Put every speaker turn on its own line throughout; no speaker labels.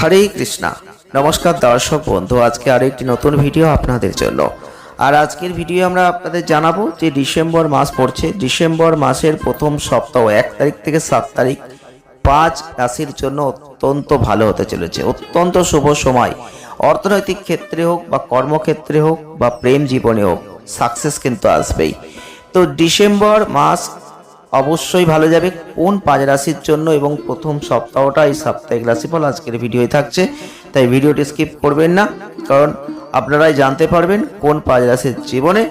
হরে কৃষ্ণা। নমস্কার দর্শক বন্ধু, আজকে আরও একটি নতুন ভিডিও আপনাদের জন্য। আর আজকের ভিডিও আমরা আপনাদের জানাব যে ডিসেম্বর মাস পড়ছে। ডিসেম্বর মাসের প্রথম সপ্তাহ, এক তারিখ থেকে সাত তারিখ, পাঁচ রাশির জন্য অত্যন্ত ভালো হতে চলেছে। অত্যন্ত শুভ সময়। অর্থনৈতিক ক্ষেত্রে হোক বা কর্মক্ষেত্রে হোক বা প্রেম জীবনে হোক সাকসেস কিন্তু আসবেই। তো ডিসেম্বর মাস অবশ্যই ভালো যাবে কোন পাঁচ রাশির জন্য এবং প্রথম সপ্তাহটা, এই সাপ্তাহিক রাশিফল আজকের ভিডিওয় থাকছে। তাই ভিডিওটি স্কিপ করবেন না, কারণ আপনারাই জানতে পারবেন কোন পাঁচ রাশির জীবনে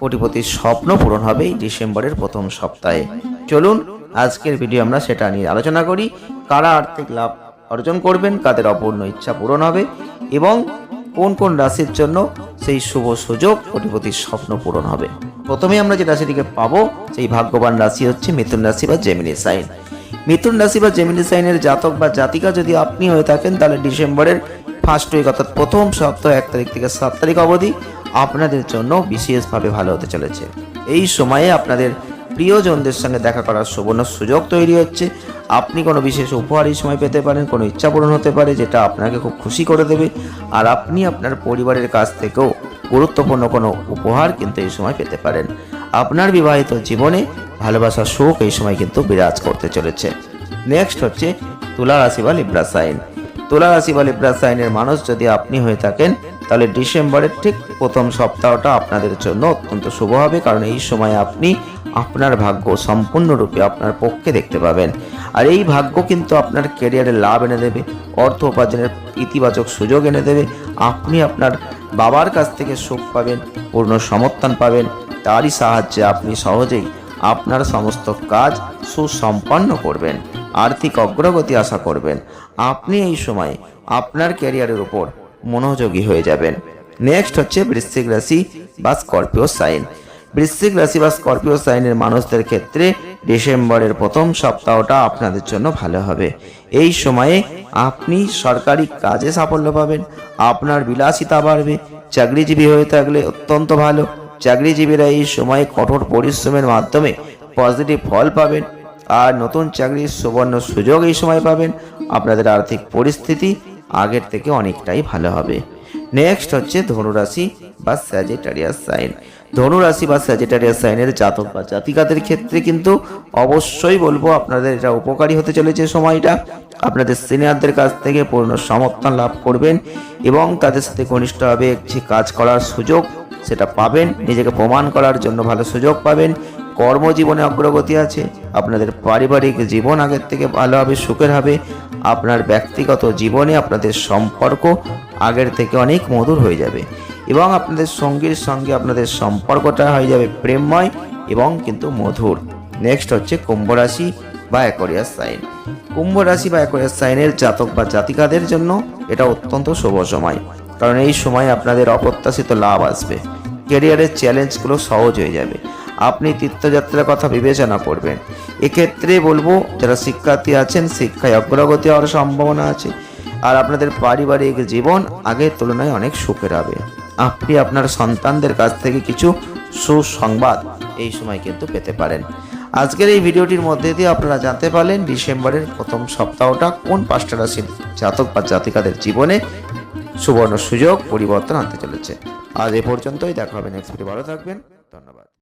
কোটিপতির স্বপ্ন পূরণ হবে এই ডিসেম্বরের প্রথম সপ্তাহে। চলুন, আজকের ভিডিও আমরা সেটা নিয়ে আলোচনা করি। কারা আর্থিক লাভ অর্জন করবেন, কাদের অপূর্ণ ইচ্ছা পূরণ হবে এবং কোন কোন রাশির জন্য সেই শুভ সুযোগ কোটিপতির স্বপ্ন পূরণ হবে। প্রথমে আমরা যে রাশিটিকে পাবো, সেই ভাগ্যবান রাশি হচ্ছে মিথুন রাশি বা জেমিনি সাইন। মিথুন রাশি বা জেমিনি সাইনের জাতক বা জাতিকা যদি আপনি হয়ে থাকেন, তাহলে ডিসেম্বরের ফার্স্ট উইক অর্থাৎ প্রথম সপ্তাহ এক তারিখ থেকে সাত তারিখ অবধি আপনাদের জন্য বিশেষভাবে ভালো হতে চলেছে। এই সময়ে আপনাদের প্রিয়জনদের সঙ্গে দেখা করার সুবর্ণ সুযোগ তৈরি হচ্ছে। আপনি কোনো বিশেষ উপহার এই সময় পেতে পারেন, কোনো ইচ্ছা পূরণ হতে পারে, যেটা আপনাকে খুব খুশি করে দেবে। আর আপনি আপনার পরিবারের কাছ থেকেও গুরুত্বপূর্ণ কোনো উপহার কিন্তু এই সময় পেতে পারেন। আপনার বিবাহিত জীবনে ভালোবাসার সুখ এই সময় কিন্তু বিরাজ করতে চলেছে। নেক্সট হচ্ছে তুলা রাশি বা লিব্রা সাইন তুলা রাশি বা লিব্রা সাইনের মানুষ যদি আপনি হয়ে থাকেন তাহলে ডিসেম্বরের ঠিক প্রথম সপ্তাহটা আপনাদের জন্য অত্যন্ত শুভ হবে, কারণ এই সময় আপনি আপনার ভাগ্য সম্পূর্ণরূপে আপনার পক্ষে দেখতে পাবেন। আর এই ভাগ্য কিন্তু আপনার ক্যারিয়ারে লাভ এনে দেবে, অর্থ উপার্জনের ইতিবাচক সুযোগ এনে দেবে, আপনি আপনার বাবার কাছ থেকে সুখ পাবেন, পূর্ণ সমর্থন পাবেন, তারই সাহায্যে আপনি সহজেই আপনার সমস্ত কাজ সুসম্পন্ন করবেন, আর্থিক অগ্রগতি আশা করবেন। আপনি এই সময় আপনার ক্যারিয়ারের উপর মনোযোগী হয়ে যাবেন। নেক্সট হচ্ছে বৃশ্চিক রাশি বা স্করপিও সাইন। বৃশ্চিক রাশি বা স্করপিও সাইনের মানুষদের ক্ষেত্রে ডিসেম্বরের প্রথম সপ্তাহটা আপনাদের জন্য ভালো হবে। এই সময়ে আপনি সরকারি কাজে সাফল্য পাবেন, আপনার বিলাসিতা বাড়বে, চাকরিজীবী হয়ে থাকলে অত্যন্ত ভালো। চাকরিজীবীরা এই সময়ে কঠোর পরিশ্রমের মাধ্যমে পজিটিভ ফল পাবেন, আর নতুন চাকরির সুবর্ণ সুযোগ এই সময় পাবেন। আপনাদের আর্থিক পরিস্থিতি আগের থেকে অনেকটাই ভালো হবে। নেক্সট হচ্ছে ধনুরাশি বা স্যাজিটারিয়াস সাইন ধনুরাশি বা স্যাজিটারিয়াস সাইনের জাতক বা জাতিকাদের ক্ষেত্রে কিন্তু অবশ্যই বলব আপনাদের এটা উপকারী হতে চলেছে সময়টা। আপনাদের সিনিয়রদের কাছ থেকে পূর্ণ সমর্থন লাভ করবেন এবং তাদের সাথে ঘনিষ্ঠভাবে একটি কাজ করার সুযোগ সেটা পাবেন। নিজেকে প্রমাণ করার জন্য ভালো সুযোগ পাবেন। কর্মজীবনে অগ্রগতি আছে। আপনাদের পারিবারিক জীবন আগের থেকে ভালো হবে, সুখের হবে। আপনার ব্যক্তিগত জীবনে আপনাদের সম্পর্ক আগের থেকে অনেক মধুর হয়ে যাবে এবং আপনাদের সঙ্গীর সঙ্গে আপনাদের সম্পর্কটা হয়ে যাবে প্রেমময় এবং কিন্তু মধুর। নেক্সট হচ্ছে কুম্ভ রাশি বা অ্যাকোরিয়াস সাইন কুম্ভ রাশি বা অ্যাকোরিয়াস সাইনের জাতক বা জাতিকাদের জন্য এটা অত্যন্ত শুভ সময়। কারণ এই সময় আপনাদের অপ্রত্যাশিত লাভ আসবে। ক্যারিয়ারের চ্যালেঞ্জগুলো সহজ হয়ে যাবে। আপনি তীর্থযাত্রার কথা বিবেচনা করবেন। এক্ষেত্রে বলব, যারা শিক্ষার্থী আছেন, শিক্ষায় অগ্রগতি হওয়ার সম্ভাবনা আছে, আর আপনাদের পারিবারিক জীবন আগের তুলনায় অনেক সুখের হবে। আপনি আপনার সন্তানদের কাছ থেকে কিছু সুসংবাদ এই সময় কিন্তু পেতে পারেন। আজকের এই ভিডিওটির মধ্যে দিয়ে আপনারা জানতে পারলেন, ডিসেম্বরের প্রথম সপ্তাহটা কোন পাঁচটা রাশির জাতক বা জাতিকাদের জীবনে সুবর্ণ সুযোগ পরিবর্তন আনতে চলেছে। আজ এ পর্যন্তই, দেখা হবে নেক্সট ভিডিও ভালো থাকবেন, ধন্যবাদ।